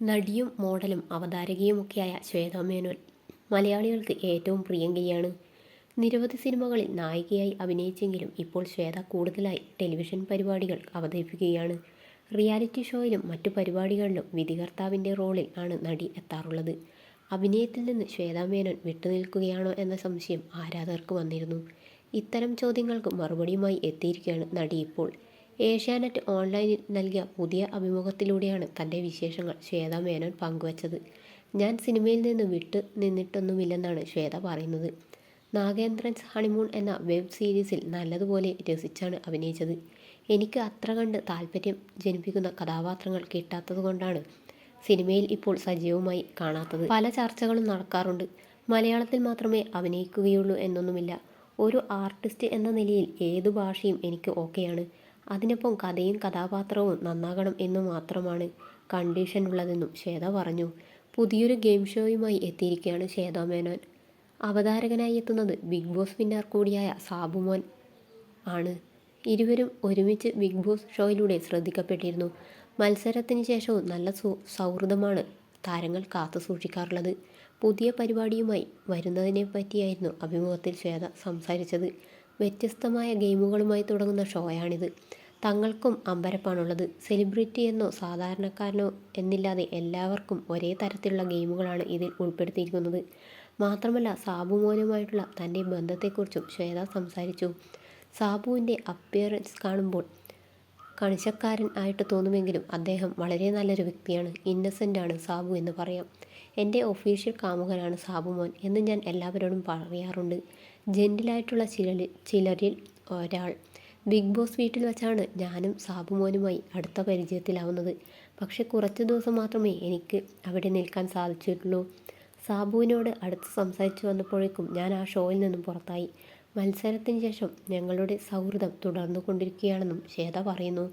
നടിയും മോഡലും അവതാരകയുമൊക്കെയായ ശ്വേത മേനോൻ മലയാളികൾക്ക് ഏറ്റവും പ്രിയങ്കരിയാണ്. നിരവധി സിനിമകളിൽ നായികയായി അഭിനയിച്ചെങ്കിലും ഇപ്പോൾ ശ്വേത കൂടുതലായി ടെലിവിഷൻ പരിപാടികൾ അവതരിപ്പിക്കുകയാണ്. റിയാലിറ്റി ഷോയിലും മറ്റു പരിപാടികളിലും വിധികർത്താവിന്റെ റോളിൽ ആണ് നടി എത്താറുള്ളത്. അഭിനയത്തിൽ നിന്ന് ശ്വേത മേനോൻ വിട്ടുനിൽക്കുകയാണോ എന്ന സംശയം ആരാധകർക്ക് വന്നിരുന്നു. ഇത്തരം ചോദ്യങ്ങൾക്ക് മറുപടിയുമായി എത്തിയിരിക്കുകയാണ് നടി ഇപ്പോൾ. ഏഷ്യാനെറ്റ് ഓൺലൈനിൽ നൽകിയ പുതിയ അഭിമുഖത്തിലൂടെയാണ് തന്റെ വിശേഷങ്ങൾ ശ്വേത മേനോൻ പങ്കുവച്ചത്. ഞാൻ സിനിമയിൽ നിന്ന് വിട്ട് നിന്നിട്ടൊന്നുമില്ലെന്നാണ് ശ്വേത പറയുന്നത്. നാഗേന്ദ്രൻസ് ഹണിമൂൺ എന്ന വെബ് സീരീസിൽ നല്ലതുപോലെ രസിച്ചാണ് അഭിനയിച്ചത്. എനിക്ക് അത്ര കണ്ട് താല്പര്യം ജനിപ്പിക്കുന്ന കഥാപാത്രങ്ങൾ കിട്ടാത്തതുകൊണ്ടാണ് സിനിമയിൽ ഇപ്പോൾ സജീവമായി കാണാത്തത്. പല ചർച്ചകളും നടക്കാറുണ്ട്. മലയാളത്തിൽ മാത്രമേ അഭിനയിക്കുകയുള്ളൂ എന്നൊന്നുമില്ല. ഒരു ആർട്ടിസ്റ്റ് എന്ന നിലയിൽ ഏതു ഭാഷയും എനിക്ക് ഓക്കെയാണ്. അതിനൊപ്പം കഥയും കഥാപാത്രവും നന്നാകണം എന്ന് മാത്രമാണ് കണ്ടീഷൻ ഉള്ളതെന്നും ശ്വേത പറഞ്ഞു. പുതിയൊരു ഗെയിം ഷോയുമായി എത്തിയിരിക്കുകയാണ് ശ്വേത മേനോൻ. അവതാരകനായി എത്തുന്നത് ബിഗ് ബോസ് വിന്നർ കൂടിയായ സാബുമോൻ ആണ്. ഇരുവരും ഒരുമിച്ച് ബിഗ് ബോസ് ഷോയിലൂടെ ശ്രദ്ധിക്കപ്പെട്ടിരുന്നു. മത്സരത്തിന് ശേഷവും നല്ല സൗഹൃദമാണ് താരങ്ങൾ കാത്തു സൂക്ഷിക്കാറുള്ളത്. പുതിയ പരിപാടിയുമായി വരുന്നതിനെ പറ്റിയായിരുന്നു അഭിമുഖത്തിൽ ശ്വേത സംസാരിച്ചത്. വ്യത്യസ്തമായ ഗെയിമുകളുമായി തുടങ്ങുന്ന ഷോയാണിത്. തങ്ങൾക്കും അമ്പരപ്പാണുള്ളത്. സെലിബ്രിറ്റി എന്നോ സാധാരണക്കാരനോ എന്നില്ലാതെ എല്ലാവർക്കും ഒരേ തരത്തിലുള്ള ഗെയിമുകളാണ് ഇതിൽ ഉൾപ്പെടുത്തിയിരിക്കുന്നത്. മാത്രമല്ല സാബു മോനുമായിട്ടുള്ള തന്റെ ബന്ധത്തെക്കുറിച്ചും ശ്വേത സംസാരിച്ചു. സാബുവിന്റെ അപ്പിയറൻസ് കാണുമ്പോൾ കണിശക്കാരൻ ആയിട്ട് തോന്നുമെങ്കിലും അദ്ദേഹം വളരെ നല്ലൊരു വ്യക്തിയാണ്. ഇന്നസെന്റ് ആണ് സാബു എന്ന് പറയാം. എന്റെ ഒഫീഷ്യൽ കാമുകനാണ് സാബു മോൻ എന്ന് ഞാൻ എല്ലാവരോടും പറയാറുണ്ട്. ജെന്റിലായിട്ടുള്ള ചിലരിൽ ചിലരിൽ ഒരാൾ ബിഗ് ബോസ് വീട്ടിൽ വെച്ചാണ് ഞാനും സാബുമോനുമായി അടുത്ത പരിചയത്തിലാവുന്നത്. പക്ഷേ കുറച്ച് ദിവസം മാത്രമേ എനിക്ക് അവിടെ നിൽക്കാൻ സാധിച്ചിട്ടുള്ളൂ. സാബുവിനോട് അടുത്ത് സംസാരിച്ചു വന്നപ്പോഴേക്കും ഞാൻ ആ ഷോയിൽ നിന്നും പുറത്തായി. മത്സരത്തിന് ശേഷം ഞങ്ങളുടെ സൗഹൃദം തുടർന്നു കൊണ്ടിരിക്കുകയാണെന്നും ശ്വേത പറയുന്നു.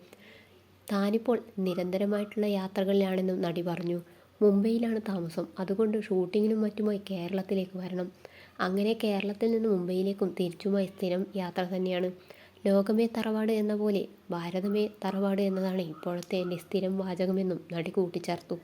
താനിപ്പോൾ നിരന്തരമായിട്ടുള്ള യാത്രകളിലാണെന്നും നടി പറഞ്ഞു. മുംബൈയിലാണ് താമസം. അതുകൊണ്ട് ഷൂട്ടിങ്ങിനും മറ്റുമായി കേരളത്തിലേക്ക് വരണം. അങ്ങനെ കേരളത്തിൽ നിന്ന് മുംബൈയിലേക്കും തിരിച്ചുമായി സ്ഥിരം യാത്ര തന്നെയാണ്. ലോകമേ തറവാട് എന്ന പോലെ ഭാരതമേ തറവാട് എന്നതാണ് ഇപ്പോഴത്തെ എന്റെ സ്ഥിരം വാചകമെന്നും നടി കൂട്ടിച്ചേർത്തു.